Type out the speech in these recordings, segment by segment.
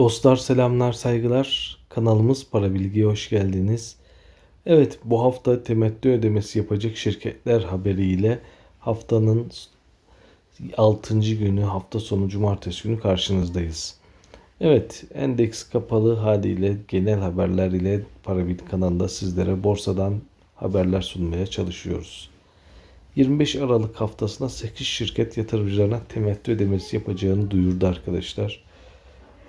Dostlar selamlar saygılar. Kanalımız Para Bilgi'ye hoş geldiniz. Evet bu hafta temettü ödemesi yapacak şirketler haberiyle haftanın 6. günü hafta sonu cumartesi günü karşınızdayız. Evet endeks kapalı haliyle genel haberler ile Para Bilgi kanalında sizlere borsadan haberler sunmaya çalışıyoruz. 25 Aralık haftasında 8 şirket yatırımcılarına temettü ödemesi yapacağını duyurdu arkadaşlar.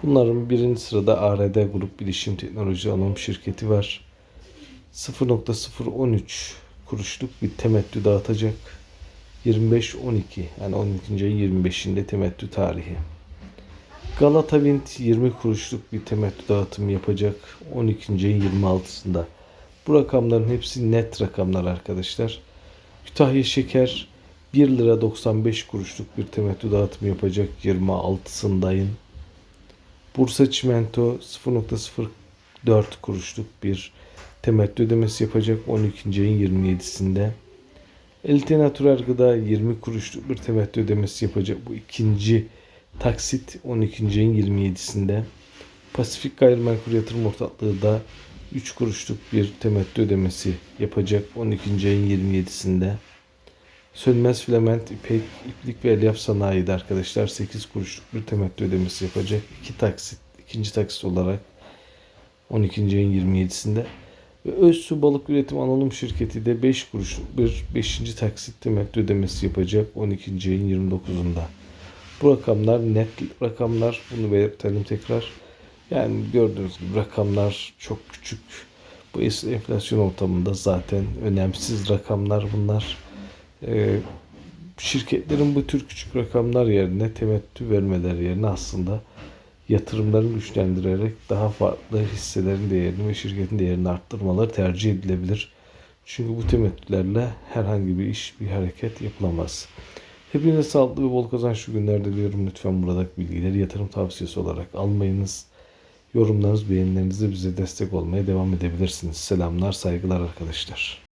Bunların birinci sırada ARD Grup Bilişim Teknoloji Anonim Şirketi var. 0.013 kuruşluk bir temettü dağıtacak. 25-12 yani 12. ayın 25'inde temettü tarihi. Galata Wind 20 kuruşluk bir temettü dağıtımı yapacak 12. ayın 26'sında. Bu rakamların hepsi net rakamlar arkadaşlar. Kütahya Şeker 1 lira 95 kuruşluk bir temettü dağıtımı yapacak 26'sında ayın. Bursa Çimento 0.04 kuruşluk bir temettü ödemesi yapacak 12. ayın 27'sinde. Elte Natural Gıda 20 kuruşluk bir temettü ödemesi yapacak bu ikinci taksit 12. ayın 27'sinde. Pasifik Gayrimenkul Yatırım Ortaklığı da 3 kuruşluk bir temettü ödemesi yapacak 12. ayın 27'sinde. Sönmez Filament, İpek, İplik ve Elyaf Sanayi'de arkadaşlar 8 kuruşluk bir temettü ödemesi yapacak. 2 taksit, ikinci taksit olarak 12. ayın 27'sinde. Ve Özsu Balık Üretim Anonim Şirketi de 5 kuruşluk bir 5. taksit temettü ödemesi yapacak 12. ayın 29'unda. Bu rakamlar net rakamlar. Bunu belirtelim tekrar. Yani gördüğünüz gibi rakamlar çok küçük. Bu enflasyon ortamında zaten önemsiz rakamlar bunlar. Ee, şirketlerin bu tür küçük rakamlar yerine temettü vermeler yerine aslında yatırımlarını güçlendirerek daha farklı hisselerin değerini ve şirketin değerini arttırmaları tercih edilebilir. Çünkü bu temettülerle herhangi bir iş, bir hareket yapılamaz. Hepinize sağlıklı ve bol kazançlı günler diliyorum. Lütfen buradaki bilgileri yatırım tavsiyesi olarak almayınız. Yorumlarınız, beğenilerinizle bize destek olmaya devam edebilirsiniz. Selamlar, saygılar arkadaşlar.